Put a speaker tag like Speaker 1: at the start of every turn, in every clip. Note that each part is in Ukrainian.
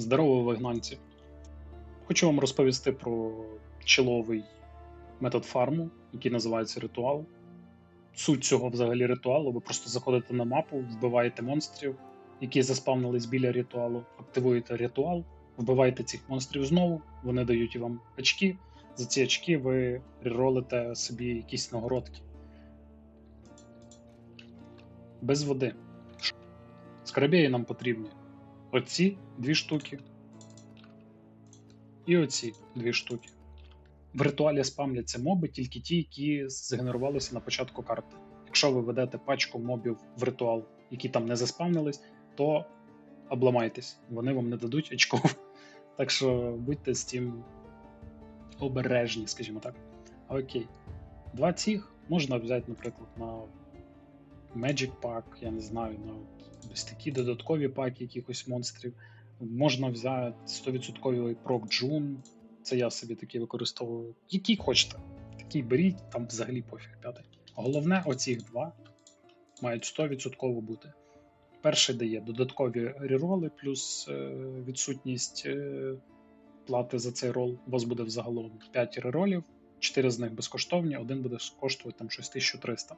Speaker 1: Здорово, вигнанці. Хочу вам розповісти про чоловий метод фарму, який називається ритуал. Суть цього взагалі ритуалу: ви просто заходите на мапу, вбиваєте монстрів, які заспавнились біля ритуалу, активуєте ритуал, вбиваєте цих монстрів знову, вони дають вам очки. За ці очки ви реролите собі якісь нагородки. Без води. Скарабеї нам потрібні оці дві штуки. І оці дві штуки. В ритуалі спамляться моби тільки ті, які згенерувалися на початку карти. Якщо ви ведете пачку мобів в ритуал, які там не заспавнились, то обламайтесь, вони вам не дадуть очков. Так що будьте з тим обережні, скажімо так. Окей. Два цих можна взяти, наприклад, на Magic Pack, я не знаю, на ось такі додаткові паки якихось монстрів. Можна взяти 100% прок Джун. Це я собі такі використовую. Які хочете. Такі беріть, там взагалі пофіг п'ятий. Головне, оці два мають 100% бути. Перший дає додаткові рероли, плюс е, відсутність е, плати за цей рол. У вас буде взагалом 5 реролів, 4 з них безкоштовні, один буде коштувати там щось 1300.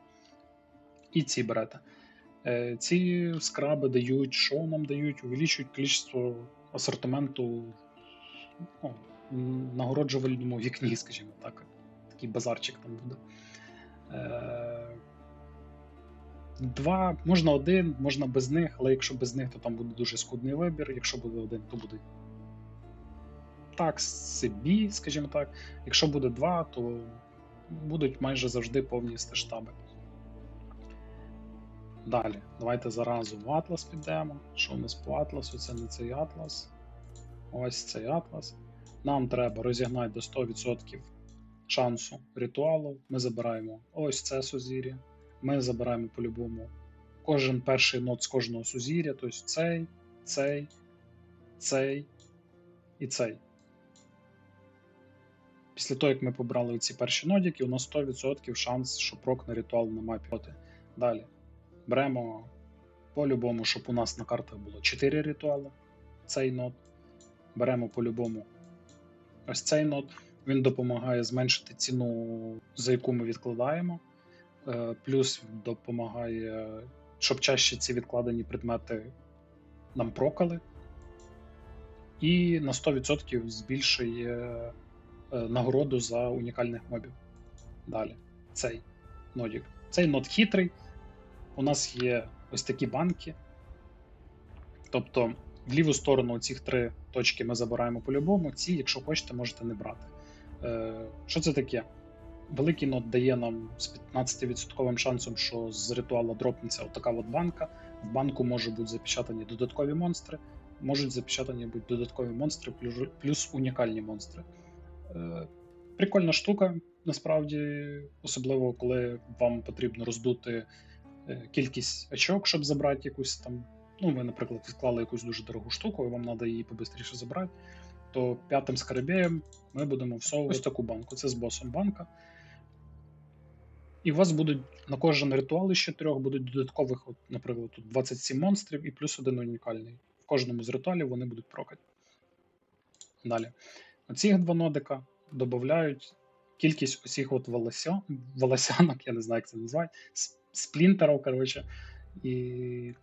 Speaker 1: І ці берете. Ці скраби дають, що нам дають, увеличують кількість асортименту ну, нагороджувальному вікні, скажімо так. Такий базарчик там буде. Е, Два, можна один, можна без них, але якщо без них, то там буде дуже скудний вибір. Якщо буде один, то буде так, собі, скажімо так. Якщо буде два, то будуть майже завжди повні штаби. Далі, давайте заразу в Атлас підемо. Що у нас по Атласу? Це не цей Атлас. Ось цей Атлас. Нам треба розігнати до 100% шансу ритуалу. Ми забираємо ось це сузір'я. Ми забираємо по-любому кожен перший нот з кожного сузір'я, тобто цей, цей, цей і цей. Після того, як ми побрали ці перші нодики, у нас 100% шанс, що прокне ритуал на мапі. Далі. Беремо по-любому, щоб у нас на картах було 4 ритуали. Цей нод. Беремо по-любому ось цей нод. Він допомагає зменшити ціну, за яку ми відкладаємо. Е, Плюс допомагає, щоб чаще ці відкладені предмети нам прокали. І на 100% збільшує е, нагороду за унікальних мобів. Далі, цей нодік. Цей нод хитрий. У нас є ось такі банки. Тобто, в ліву сторону ці три точки ми забираємо по-любому. Ці, якщо хочете, можете не брати. Е, Що це таке? Великий нот дає нам з 15% шансом, що з ритуала дропнеться отака от банка. В банку можуть бути запечатані додаткові монстри, можуть запечатані бути додаткові монстри, плюс, унікальні монстри. Е, Прикольна штука, насправді, особливо коли вам потрібно роздути кількість очок, щоб забрати якусь там. Ну, ви, наприклад, відклали якусь дуже дорогу штуку, і вам треба її побистріше забрати. То п'ятим скарабеєм ми будемо всовувати ось таку банку. Це з босом банка. І у вас будуть на кожен ритуал із чотирьох будуть додаткових, от, наприклад, тут 27 монстрів і плюс один унікальний. В кожному з ритуалів вони будуть прокати. Далі. Оці два нодика додають кількість усіх от волосянок, я не знаю, як це називають, сплінтерів, коротше. І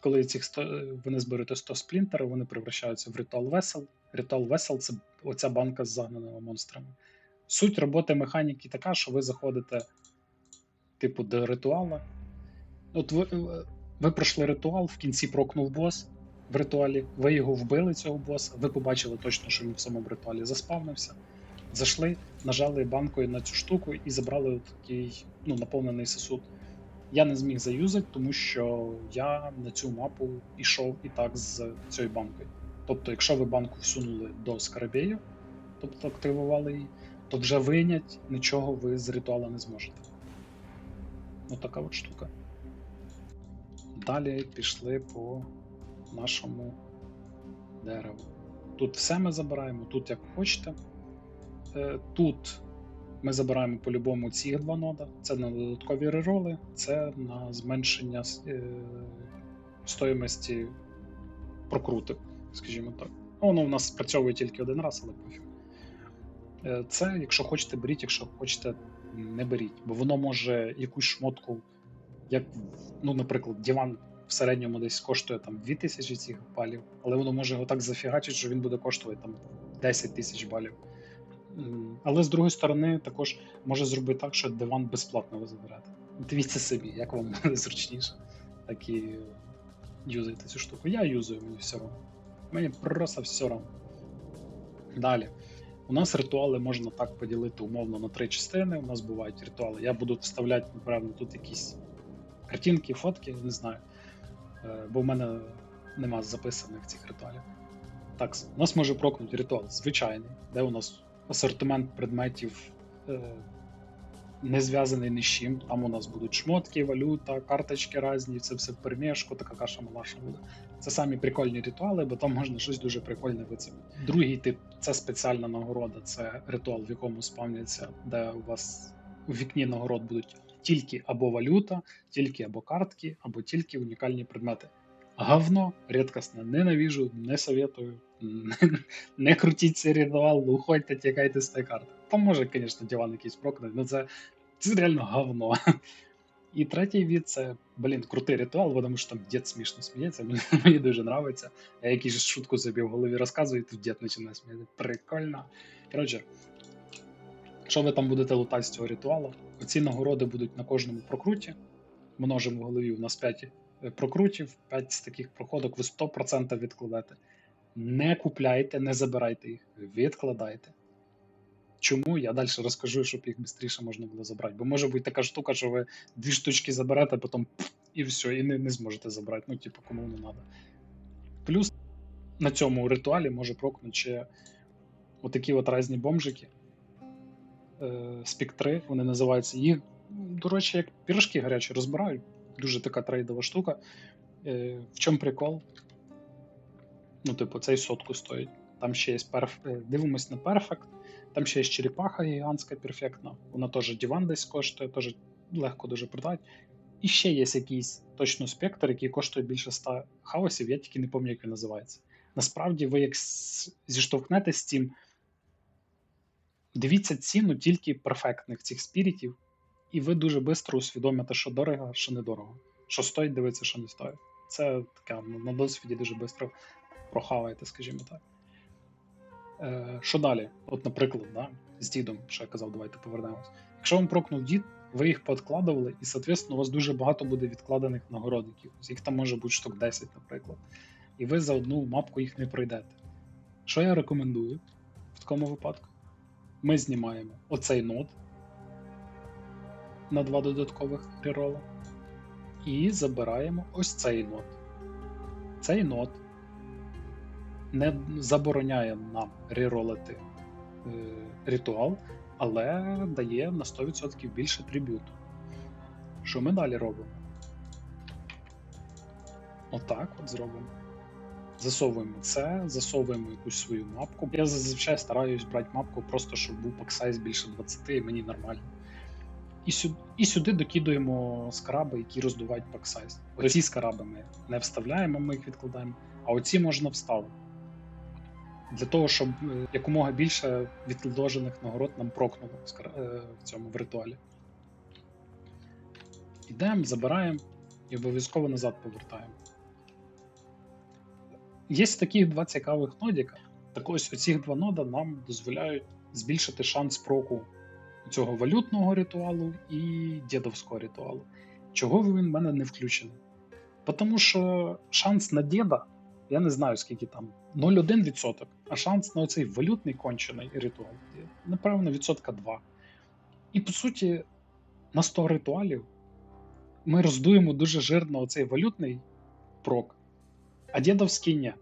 Speaker 1: коли цих 100, вони зберете 100 сплінтерів, вони превращаються в ритуал весел. Ритуал весел це оця банка з загнаними монстрами. Суть роботи механіки така, що ви заходите, типу, до ритуала. От ви, ви пройшли ритуал, в кінці прокнув бос в ритуалі, ви його вбили, цього боса, ви побачили точно, що він в самому ритуалі заспавнився. Зайшли, нажали банкою на цю штуку і забрали такий ну, наповнений сосуд. Я не зміг заюзати, тому що я на цю мапу йшов і так з цією банкою. Тобто, якщо ви банку всунули до скарабею, тобто активували її, то вже винять нічого ви з ритуала не зможете. Ну така от штука. Далі пішли по нашому дереву. Тут все ми забираємо, тут як хочете. Е, Тут ми забираємо по-любому ці два нода. Це на додаткові рероли, це на зменшення е, стоїмості прокруток. скажімо так. Ну, Воно в нас спрацьовує тільки один раз, але пофіг. Е, Це, якщо хочете, беріть, якщо хочете, не беріть. Бо воно може якусь шмотку, як, ну, наприклад, диван в середньому десь коштує там 2000 цих балів, але воно може його так зафігачити, що він буде коштувати там 10 тисяч балів. Але з другої сторони, також може зробити так, що диван безплатно ви заберете. Дивіться собі, як вам зручніше, так і юзайте цю штуку. Я юзаю, мені все одно. Мені просто все одно. Далі. У нас ритуали можна так поділити умовно на три частини. У нас бувають ритуали. Я буду вставляти, напевно, тут якісь картинки, фотки, не знаю. Е, Бо в мене нема записаних цих ритуалів. Так, у нас може прокнути ритуал звичайний, де у нас асортимент предметів е, не зв'язаний ні з чим. Там у нас будуть шмотки, валюта, карточки різні, це все в перемішку, така каша малаша буде. Це самі прикольні ритуали, бо там можна щось дуже прикольне вицепити. Другий тип це спеціальна нагорода, це ритуал, в якому спавняться, де у вас у вікні нагород будуть тільки або валюта, тільки або картки, або тільки унікальні предмети. Говно, рідкісне, ненавіжу, не советую. Не, крутіть цей ритуал, уходьте, тікайте з тієї карти. Там може, звісно, диван якийсь прокнуть, але це, це реально говно. І третій від це, блін, крутий ритуал, тому що там дід смішно сміється. Мені, дуже подобається. Я якийсь шутку собі в голові розказую, і тут дід починає сміяти. Прикольно. Коротше, що ви там будете лутати з цього ритуалу? Оці нагороди будуть на кожному прокруті. Множимо в голові, у нас 5 прокрутів, 5 з таких проходок, ви 100% відкладете. Не купляйте, не забирайте їх, відкладайте. Чому? Я далі розкажу, щоб їх швидше можна було забрати. Бо може бути така штука, що ви дві штучки заберете, а потім і все, і не, не зможете забрати. Ну, типу, кому не треба. Плюс на цьому ритуалі може прокнути ще отакі от різні бомжики. Е, спектри, вони називаються. Їх, до речі, як пірожки гарячі розбирають. Дуже така трейдова штука. Е, в чому прикол? Ну, типу, цей сотку стоїть. Там ще є перф... е, дивимось на перфект. Там ще є черепаха гігантська, перфектна. Вона теж диван десь коштує, теж легко дуже продати. І ще є якийсь точно спектр, який коштує більше 100 хаосів, я тільки не пам'ятаю, як він називається. Насправді, ви як зіштовхнетесь з цим, дивіться ціну тільки перфектних цих спірітів, і ви дуже швидко усвідомите, що дорого, що недорого. Що стоїть дивитися, що не стоїть. Це таке ну, на досвіді дуже швидко прохаваєте, скажімо так. Е, що далі? От, наприклад, да, з дідом, що я казав, давайте повернемось. Якщо вам прокнув дід, ви їх подкладували, і, соответственно, у вас дуже багато буде відкладених нагород якихось. Їх там може бути штук 10, наприклад. І ви за одну мапку їх не пройдете. Що я рекомендую в такому випадку? Ми знімаємо оцей нод на два додаткових рерола. І забираємо ось цей нод. Цей нод не забороняє нам реролити е, ритуал, але дає на 100% більше трибюту. Що ми далі робимо? Отак от зробимо. Засовуємо це, засовуємо якусь свою мапку. Я зазвичай стараюсь брати мапку просто, щоб був паксайз більше 20, і мені нормально. І сюди, і сюди докидуємо скраби, які роздувають паксайз. Оці скраби ми не вставляємо, ми їх відкладаємо, а оці можна вставити. Для того, щоб е, якомога більше відложених нагород нам прокнуло в е, цьому в ритуалі. Ідемо, забираємо і обов'язково назад повертаємо. Є такі два цікавих нодіка. Так ось оці два нода нам дозволяють збільшити шанс проку цього валютного ритуалу і дідовського ритуалу. Чого він в мене не включений? Тому що шанс на діда, я не знаю скільки там, 0,1%, а шанс на оцей валютний кончений ритуал, напевно, відсотка 2. І по суті, на 100 ритуалів ми роздуємо дуже жирно оцей валютний прок, а дідовський ні.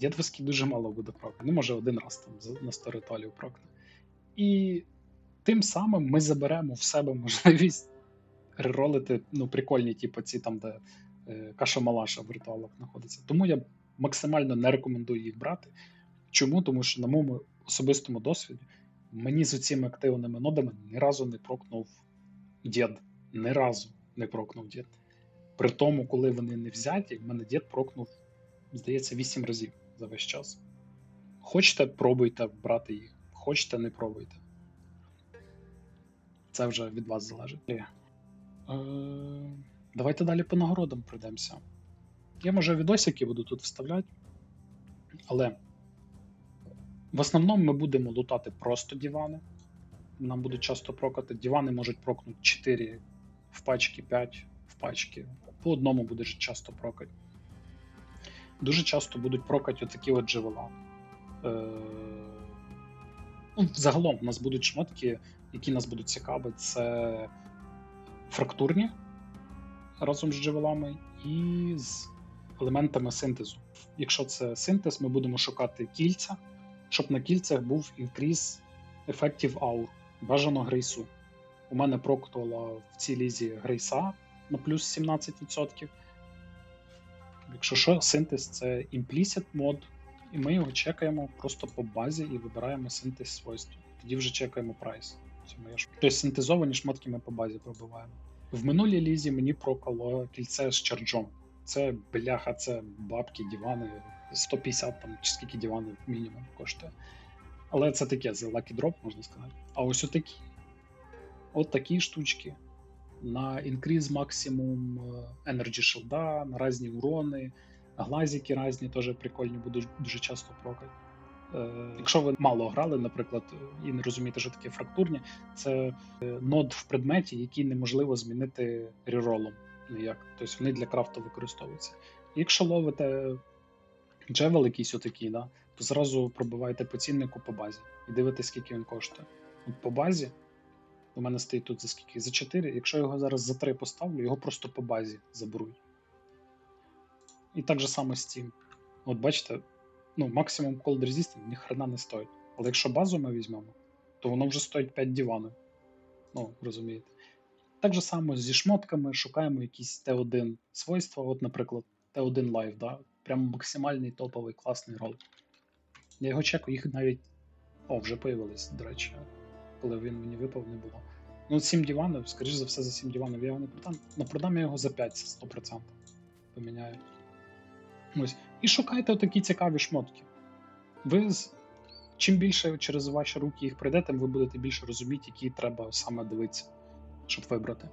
Speaker 1: Дідовський дуже мало буде прокне. Ну, може, один раз там на 100 ритуалів прокне. І тим самим ми заберемо в себе можливість реролити ну, прикольні, типу ці там, де каша-малаша в ритуалах знаходиться. Тому я максимально не рекомендую їх брати. Чому? Тому що на моєму особистому досвіді мені з цими активними нодами ні разу не прокнув дід. Ні разу не прокнув дід. При тому, коли вони не взяті, в мене дід прокнув здається, 8 разів за весь час. Хочете, пробуйте брати їх. Хочете, не пробуйте. Це вже від вас залежить. Е, давайте далі по нагородам пройдемося. Я може відосики буду тут вставляти, але в основному ми будемо лутати просто дивани. Нам будуть часто прокати. Дивани можуть прокнути 4 в пачки, 5 в пачки. По одному буде часто прокати. Дуже часто будуть прокати отакі от джевела. Е... Ну, загалом у нас будуть шмотки, які нас будуть цікаві. Це фрактурні разом з джевелами і з елементами синтезу. Якщо це синтез, ми будемо шукати кільця, щоб на кільцях був інкріз ефектів аур, бажано грейсу. У мене прокнула в цій лізі грейса на плюс 17%. Якщо що, синтез це implicit мод, і ми його чекаємо просто по базі і вибираємо синтез свойств. Тоді вже чекаємо прайс. Тобто синтезовані шмотки ми по базі пробиваємо. В минулій лізі мені прокало кільце з чарджом. Це бляха, це бабки, дивани, 150 там чи скільки диванів мінімум коштує. Але це таке за Lucky Drop, можна сказати. А ось отакі. От такі штучки. На інкріз максимум Energy Shield, на різні урони, глазики різні теж прикольні, будуть дуже часто прокати. Е, якщо ви мало грали, наприклад, і не розумієте, що таке фрактурні, це е, нод в предметі, який неможливо змінити реролом ніяк. Тобто вони для крафту використовуються. Якщо ловите джевел якийсь отакий, да, то зразу пробиваєте по ціннику по базі і дивитесь, скільки він коштує. От по базі, у мене стоїть тут за скільки? За 4. Якщо його зараз за 3 поставлю, його просто по базі заберуть. І так же само цим. От бачите, ну, максимум Cold Resistant ні хрена не стоїть. Але якщо базу ми візьмемо, то воно вже стоїть 5 диванів. Ну, розумієте. Так же само зі шмотками шукаємо якісь Т1 свойства. От, наприклад, Т1 Live, да? прям максимальний топовий класний рол. Я його чекаю, їх навіть. О, вже появились, до речі, коли він мені випав, не було. Ну, 7 диванів, скоріш за все, за 7 диванів я його не продам. Но продам я його за 5 100%. поміняю. Ось. І шукайте отакі цікаві шмотки. Ви чим більше через ваші руки їх прийдете, ви будете більше розуміти, які треба саме дивитися, щоб вибрати.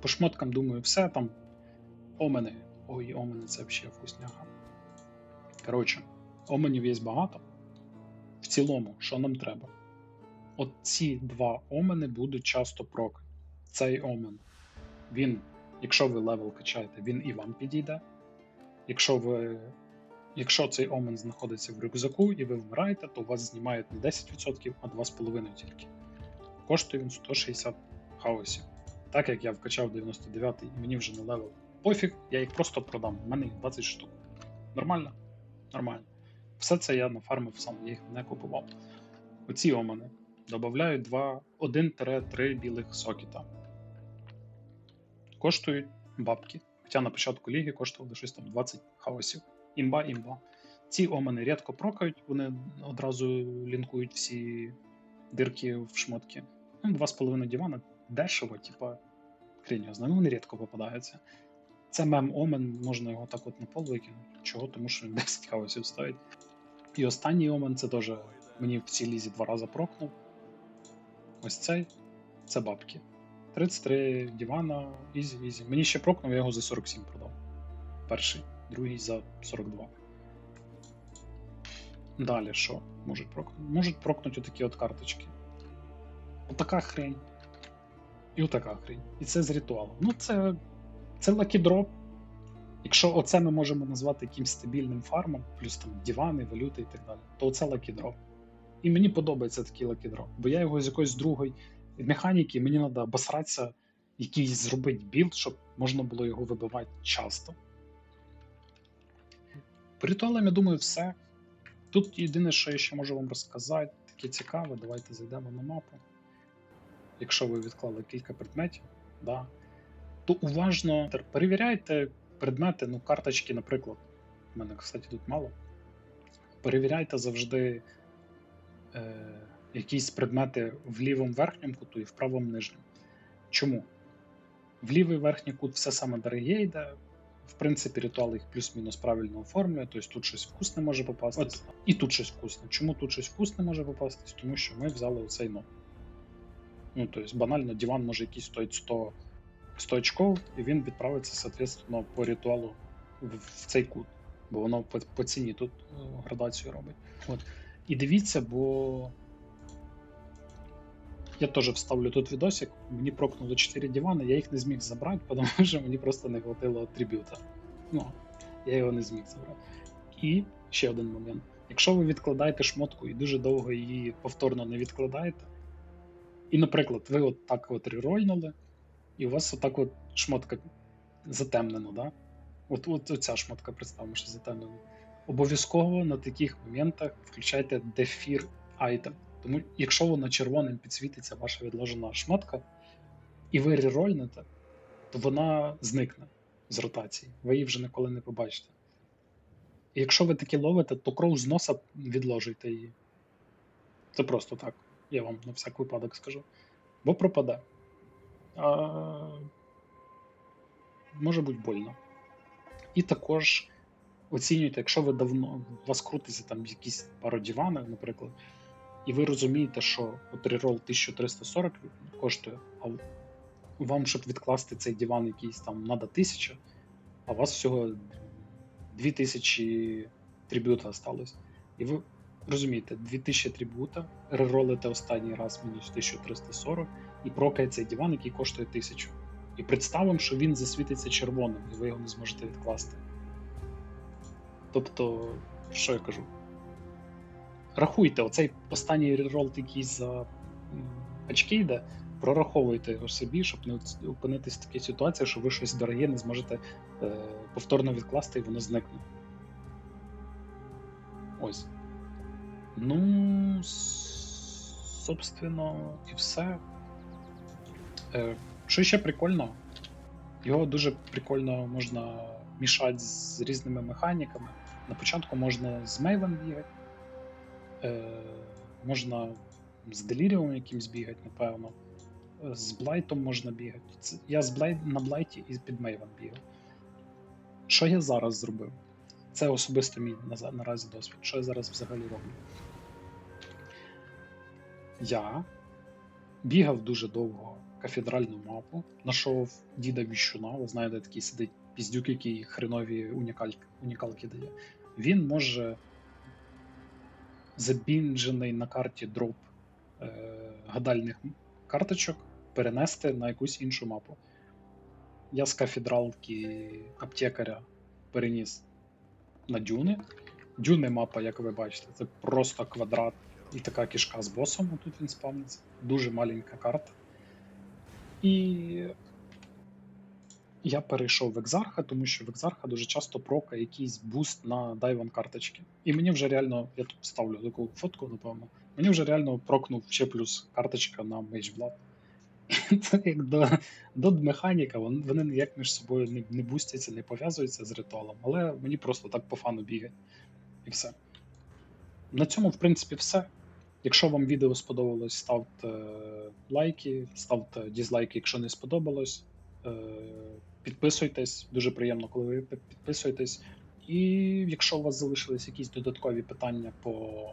Speaker 1: По шмоткам, думаю, все там. Омени. Ой, омени це взагалі вкусняга. Коротше, оменів є багато. В цілому, що нам треба? От ці два омени будуть часто прок. Цей омен, він, якщо ви левел качаєте, він і вам підійде. Якщо ви, якщо цей омен знаходиться в рюкзаку і ви вмираєте, то вас знімають не 10%, а 2,5 тільки. Коштує він 160 хаосів. Так як я вкачав 99 і мені вже не левел. Пофіг, я їх просто продам. У мене їх 20 штук. Нормально? Нормально. Все це я нафармив сам, я їх не купував. Оці омани додають 1-3 білих сокіта. Коштують бабки. Хоча на початку ліги коштували щось там 20 хаосів. Імба, імба. Ці омани рідко прокають, вони одразу лінкують всі дирки в шмотки. Ну, 2,5 дивана дешево, типа, хрень ну, вони рідко попадаються. Це мем Омен, можна його так от на пол викинути. Чого? Тому що він 10 хаосів стоїть. І останній Омен це теж мені в цій лізі два рази прокнув. Ось цей це бабки. 33 дивана, ізі, ізі. Мені ще прокнув, я його за 47 продав. Перший, другий за 42. Далі що можуть прокнути? Можуть прокнути отакі от карточки. Отака хрень. І отака хрень. І це з ритуалом. Ну, це це лакідроп. Якщо оце ми можемо назвати якимсь стабільним фармом, плюс там дивани, валюти і так далі, то оце лакідроп. І мені подобається такий лакідроп, бо я його з якоїсь другої механіки, мені треба обосратися, якийсь зробити білд, щоб можна було його вибивати часто. По ритуалам, я думаю, все. Тут єдине, що я ще можу вам розказати, таке цікаве, давайте зайдемо на мапу. Якщо ви відклали кілька предметів, да, то уважно перевіряйте предмети, ну, карточки, наприклад. У мене, кстати, тут мало. Перевіряйте завжди е, якісь предмети в лівому верхньому куту і в правому нижньому. Чому? В лівий верхній кут все саме дороге йде, В принципі, ритуал їх плюс-мінус правильно оформлює, тобто тут щось вкусне може попастись, і тут щось вкусне. Чому тут щось вкусне може попастись? Тому що ми взяли оцей нот. Ну, тобто, банально, диван може якийсь стоїть 100, 100 очков, і він відправиться, соответственно, по ритуалу в, в цей кут. Бо воно по, по ціні тут е, градацію робить. От. І дивіться, бо я теж вставлю тут відосик. Мені прокнуло 4 дивани, я їх не зміг забрати, тому що мені просто не хватило атриб'юта. Ну, я його не зміг забрати. І ще один момент. Якщо ви відкладаєте шмотку і дуже довго її повторно не відкладаєте, і, наприклад, ви от так от рерольнули, і у вас отак от шмотка затемнена, да? От, от оця шмотка представимо, що затемнена. Обов'язково на таких моментах включайте дефір айтем. Тому якщо воно червоним підсвітиться ваша відложена шмотка, і ви рерольнете, то вона зникне з ротації. Ви її вже ніколи не побачите. І якщо ви таки ловите, то кров з носа відложуйте її. Це просто так. Я вам на всяк випадок скажу. Бо пропаде. А... Може бути больно. І також оцінюйте, якщо ви давно у вас крутиться там якісь пару диванів, наприклад, і ви розумієте, що от рерол 1340 коштує, а вам, щоб відкласти цей диван якийсь там надо 1000, а у вас всього 2000 трибюта осталось. І ви розумієте, 2000 трибута, реролите останній раз мінус 1340 і прокає цей диван, який коштує 1000. І представимо, що він засвітиться червоним, і ви його не зможете відкласти. Тобто, що я кажу? Рахуйте, оцей останній рерол, який за очки йде, прораховуйте його собі, щоб не опинитись в такій ситуації, що ви щось дороге не зможете е, повторно відкласти і воно зникне. Ось. Ну, собственно, і все. Е, що ще прикольно, його дуже прикольно можна мішати з різними механіками. На початку можна з Мейвен бігати, е, можна з Деліріумом якимсь бігати, напевно. З Блайтом можна бігати. Це- Я з Блайт, на Блайті і під Мейвен бігав. Що я зараз зробив? Це особисто мій наза- наразі досвід. Що я зараз взагалі роблю? Я бігав дуже довго кафедральну мапу, знайшов діда Віщуна, ви знаєте, такий сидить піздюк, який хренові унікаль... унікалки дає. Він може забінджений на карті дроп е... гадальних карточок перенести на якусь іншу мапу. Я з кафедралки аптекаря переніс на дюни. Дюни мапа, як ви бачите, це просто квадрат і така кішка з босом. Тут він спавниться. Дуже маленька карта. І я перейшов в екзарха, тому що в екзарха дуже часто прока якийсь буст на дайван карточки. І мені вже реально, я тут ставлю таку фотку, напевно. Мені вже реально прокнув ще плюс карточка на Blood. Це як до, до механіка, вони, ніяк між собою не, не бустяться, не пов'язуються з ритуалом, але мені просто так по фану бігає. І все. На цьому, в принципі, все. Якщо вам відео сподобалось, ставте лайки, ставте дізлайки, якщо не сподобалось. Підписуйтесь, дуже приємно, коли ви підписуєтесь. І якщо у вас залишились якісь додаткові питання по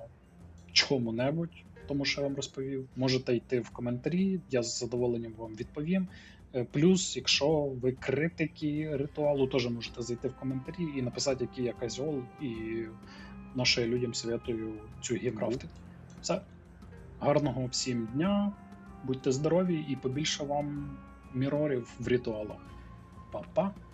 Speaker 1: чому-небудь, тому що я вам розповів, можете йти в коментарі, я з задоволенням вам відповім. Е, Плюс, якщо ви критики ритуалу, теж можете зайти в коментарі і написати, який я козьол, і нашим людям советую цю гікрафтити. Все. Гарного всім дня, будьте здорові і побільше вам мірорів в ритуалах. 宝宝。